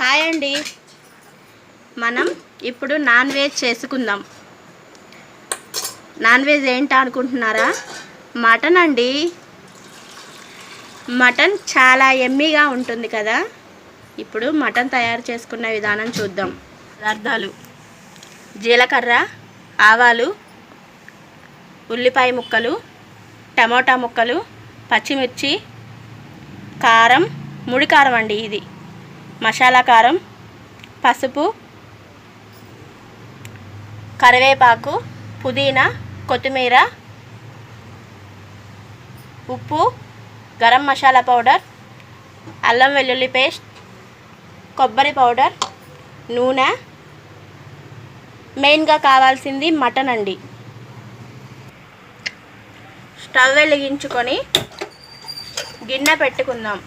Hi అండి. మనం ఇప్పుడు నాన్ వెజ్ చేసుకుందాం. నాన్ వెజ్ ఏంటా అనుకుంటున్నారా? మటన్ అండి. మటన్ చాలా ఎమ్మీగా ఉంటుంది కదా. ఇప్పుడు మటన్ తయారు చేసుకున్న విధానం చూద్దాం. పదార్థాలు. జీలకర్ర ఆవాలు ఉల్లిపాయ ముక్కలు టమోటా ముక్కలు పచ్చిమిర్చి కారం ముడి కారం అండి ఇది. మసాలా కారం పసుపు కరివేపాకు పుదీనా కొత్తిమీర ఉప్పు గరం మసాలా పౌడర్ అల్లం వెల్లుల్లి పేస్ట్ కొబ్బరి పౌడర్ నూనె. మెయిన్గా కావాల్సింది మటన్ అండి. స్టవ్ వెలిగించుకొని గిన్నె పెట్టుకుందాం.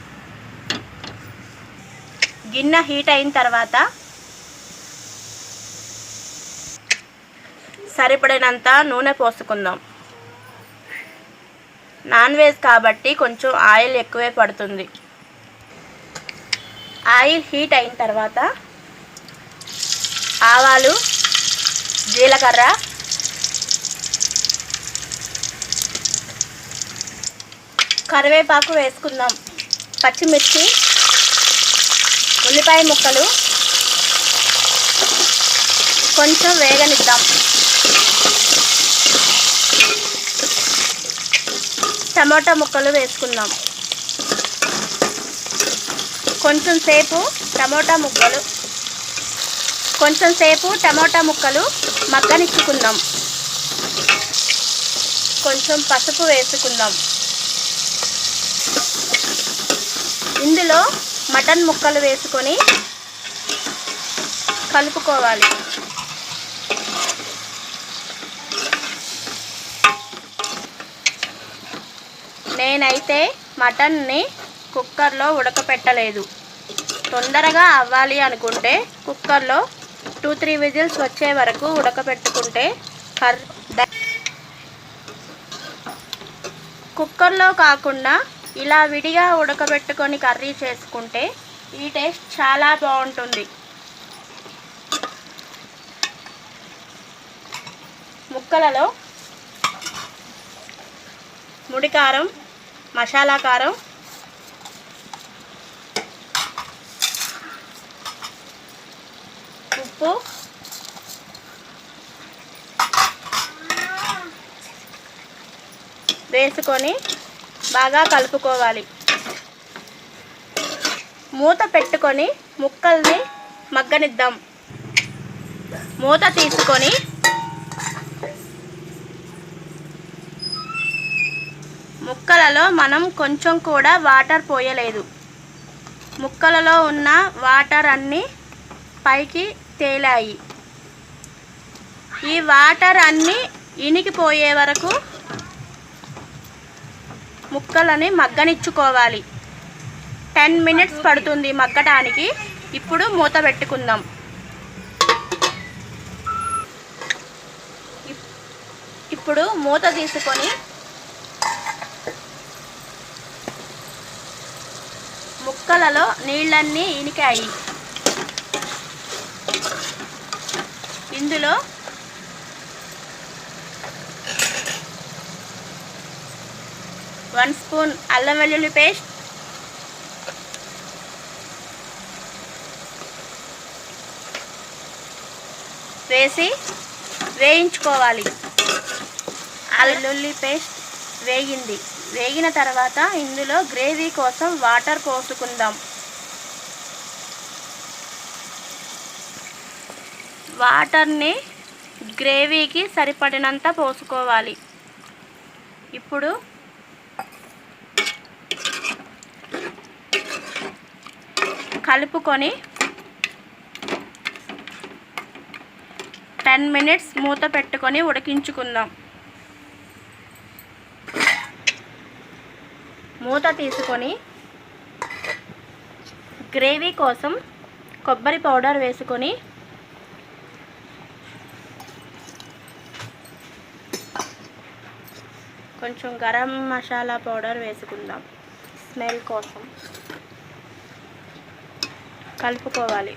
గిన్నె హీట్ అయిన తర్వాత సరిపడినంత నూనె పోసుకుందాం. నాన్ వెజ్ కాబట్టి కొంచెం ఆయిల్ ఎక్కువే పడుతుంది. ఆయిల్ హీట్ అయిన తర్వాత ఆవాలు జీలకర్ర కరివేపాకు వేసుకుందాం. పచ్చిమిర్చి ఉల్లిపాయ ముక్కలు కొంచెం వేగనిద్దాం. టమాటా ముక్కలు వేసుకుందాం. కొంచెం సేపు టమోటా ముక్కలు కొంచెం సేపు టమోటా ముక్కలు మగ్గనిచ్చుకుందాం. కొంచెం పసుపు వేసుకుందాం. ఇందులో మటన్ ముక్కలు వేసుకొని కలుపుకోవాలి. నేనైతే మటన్ని కుక్కర్లో ఉడకపెట్టలేదు. తొందరగా అవ్వాలి అనుకుంటే కుక్కర్లో టూ త్రీ విజిల్స్ వచ్చే వరకు ఉడకపెట్టుకుంటే కర్ కుక్కర్లో కాకుండా ఇలా విడిగా ఉడకబెట్టుకొని కర్రీ చేసుకుంటే ఈ టేస్ట్ చాలా బాగుంటుంది. ముక్కలలో ముడి కారం మసాలా కారం ఉప్పు వేసుకొని బాగా కలుపుకోవాలి. మూత పెట్టుకొని ముక్కల్ని మగ్గనిద్దాం. మూత తీసుకొని ముక్కలలో మనం కొంచెం కూడా వాటర్ పోయలేదు. ముక్కలలో ఉన్న వాటర్ అన్నీ పైకి తేలాయి. ఈ వాటర్ అన్నీ ఇనికిపోయే వరకు ముక్కలని మగ్గనిచ్చుకోవాలి. టెన్ మినిట్స్ పడుతుంది మగ్గటానికి. ఇప్పుడు మూత పెట్టుకుందాం. ఇప్- ఇప్పుడు మూత తీసుకొని ముక్కలలో నీళ్ళన్నీ ఇనికాయి. ఇందులో వన్ స్పూన్ అల్లం వెల్లుల్లి పేస్ట్. వేసి వేయించుకోవాలి. అల్లుల్లి పేస్ట్ వేగింది. వేగిన తర్వాత ఇందులో గ్రేవీ కోసం వాటర్ పోసుకుందాం. వాటర్ని గ్రేవీకి సరిపడినంత పోసుకోవాలి. ఇప్పుడు కలుపుకొని టెన్ మినిట్స్ మూత పెట్టుకొని ఉడికించుకుందాం. మూత తీసుకొని గ్రేవీ కోసం కొబ్బరి పౌడర్ వేసుకొని కొంచెం గరం మసాలా పౌడర్ వేసుకుందాం స్మెల్ కోసం. కలుపుకోవాలి.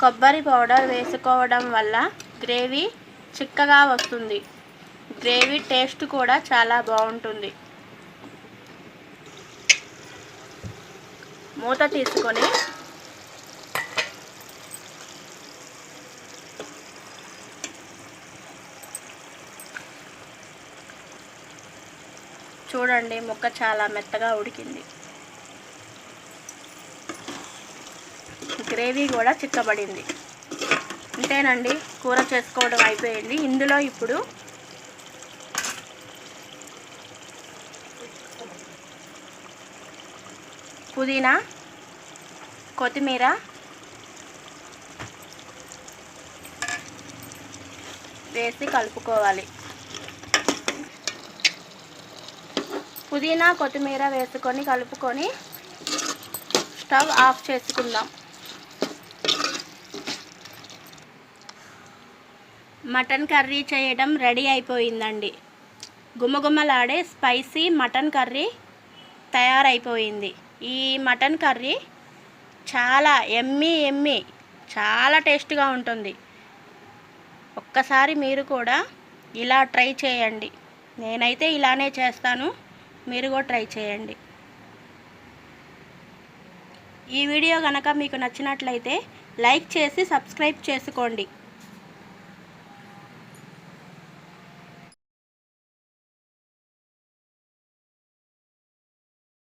కొబ్బరి పౌడర్ వేసుకోవడం వల్ల గ్రేవీ చిక్కగా వస్తుంది. గ్రేవీ టేస్ట్ కూడా చాలా బాగుంటుంది. మూత తీసుకొని చూడండి ముక్క చాలా మెత్తగా ఉడికింది. గ్రేవీ కూడా చిక్కబడింది. అంతేనండి కూర చేసుకోవడం అయిపోయింది. ఇందులో ఇప్పుడు పుదీనా కొత్తిమీర వేసి కలుపుకోవాలి. పుదీనా కొత్తిమీర వేసుకొని కలుపుకొని స్టవ్ ఆఫ్ చేసుకుందాం. మటన్ కర్రీ చేయడం రెడీ అయిపోయిందండి. గుమగుమలాడే స్పైసీ మటన్ కర్రీ తయారైపోయింది. ఈ మటన్ కర్రీ చాలా ఎమ్మి ఎమ్మి చాలా టేస్ట్గా ఉంటుంది. ఒక్కసారి మీరు కూడా ఇలా ట్రై చేయండి. నేనైతే ఇలానే చేస్తాను. మీరు కూడా ట్రై చేయండి. ఈ వీడియో కనుక మీకు నచ్చినట్లయితే లైక్ చేసి సబ్స్క్రైబ్ చేసుకోండి.